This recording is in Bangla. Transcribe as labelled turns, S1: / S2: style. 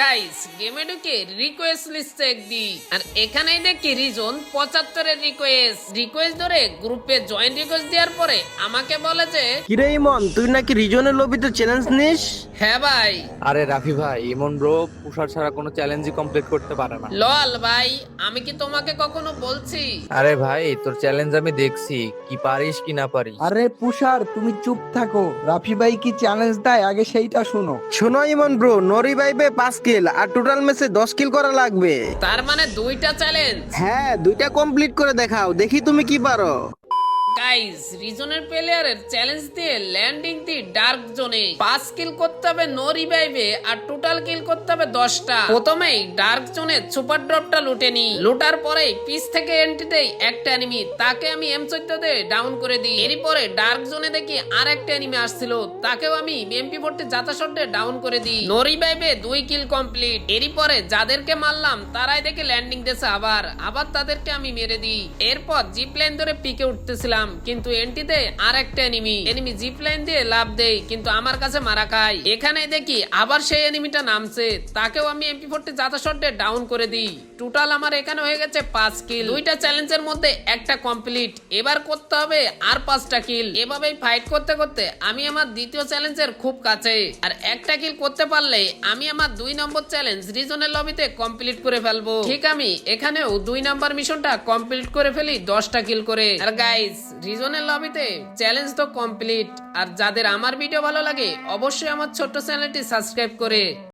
S1: গাইস গেমে ঢুকে রিকোয়েস্ট লিস্ট চেক দি আর এখানেই দেখি রিজন পঁচাত্তরের রিকোয়েস্ট রিকোয়েস্ট ধরে গ্রুপে জয়েন রিকোয়েস্ট দেওয়ার পরে আমাকে বলে যে
S2: কিরে ইমন তুই নাকি রিজনের লবিতে চ্যালেঞ্জ নিস?
S1: হ্যাঁ ভাই।
S3: আরে রাফি ভাই ইমন ব্রো পুষার ছাড়া কোনো চ্যালেঞ্জই কমপ্লিট করতে পারে না।
S1: লল ভাই আমি কি তোমাকে কখনো বলছি?
S3: আরে ভাই তোর চ্যালেঞ্জ আমি দেখছি কি পারিস কি না পারিস।
S4: আরে পুষার তুমি চুপ থাকো। রাফি ভাই কি চ্যালেঞ্জ দেয় আগে সেইটা শুনো।
S2: শোনো ইমন ব্রো নরি বাইবে পাঁচ কিল আর টোটাল ম্যাচে দশ কিল করা লাগবে।
S1: তার মানে দুইটা চ্যালেঞ্জ
S2: হ্যাঁ দুইটা কমপ্লিট করে দেখাও দেখি তুমি কি পারো।
S1: গাইস রিজনের প্লেয়ারের চ্যালেঞ্জ দিয়ে ল্যান্ডিং দি ডার্ক জোনে পাঁচ কিল করতে হবে নো রিভাইভে আর টোটাল কিল করতে হবে দশটা। প্রথমেই ডার্ক জোনে সুপার ড্রপটা লুটে নি লুটার পরে পিস থেকে এন্ট্রি দেই একটা এনিমি তাকে আমি এম চোদ্দতে ডাউন করে দিই। এরই পরে ডার্ক জোনে দেখি আর একটা এনিমি আসছিল। তাকেও আমি এমপি ফোরটি জাতা ডাউন করে দিই। নো রিভাইভে দুই কিল কমপ্লিট এরই পরে যাদেরকে মারলাম, তারাই দেখে ল্যান্ডিং দিয়েছে আবার। আবার তাদেরকে আমি মেরে দিই। এরপর জিপ লাইন ধরে পিকে উঠতেছিলাম। কিন্তু এন্টিতে আর একটা এনিমি এনিমি জিপ লাইন দিয়ে লাভ দেই, কিন্তু আমার কাছে মারা খায়। এখানে দেখি আবার সেই এনিমিটা নামছে। তাকেও আমি এমপি ফোরটি জাতা শটে ডাউন করে দিই। টোটাল আমার এখানে হয়ে গেছে পাঁচ কিল দুইটা চ্যালেঞ্জের মধ্যে একটা কমপ্লিট এবার করতে হবে আর পাঁচটা কিল এভাবেই ফাইট করতে করতে আমি আমার দ্বিতীয় চ্যালেঞ্জের খুব কাছে। আর একটা কিল করতে পারলে আমি আমার দুই নম্বর চ্যালেঞ্জ রিজনের লবিতে কমপ্লিট করে ফেলব। ঠিক আমি এখানেও দুই নাম্বার মিশনটা কমপ্লিট করে ফেলি, দশটা কিল করে। আর গাইস রিজনের লবিতে চ্যালেঞ্জ তো কমপ্লিট। আর যাদের আমার ভিডিও ভালো লাগে, অবশ্যই আমার ছোট্ট চ্যানেলটি সাবস্ক্রাইব করে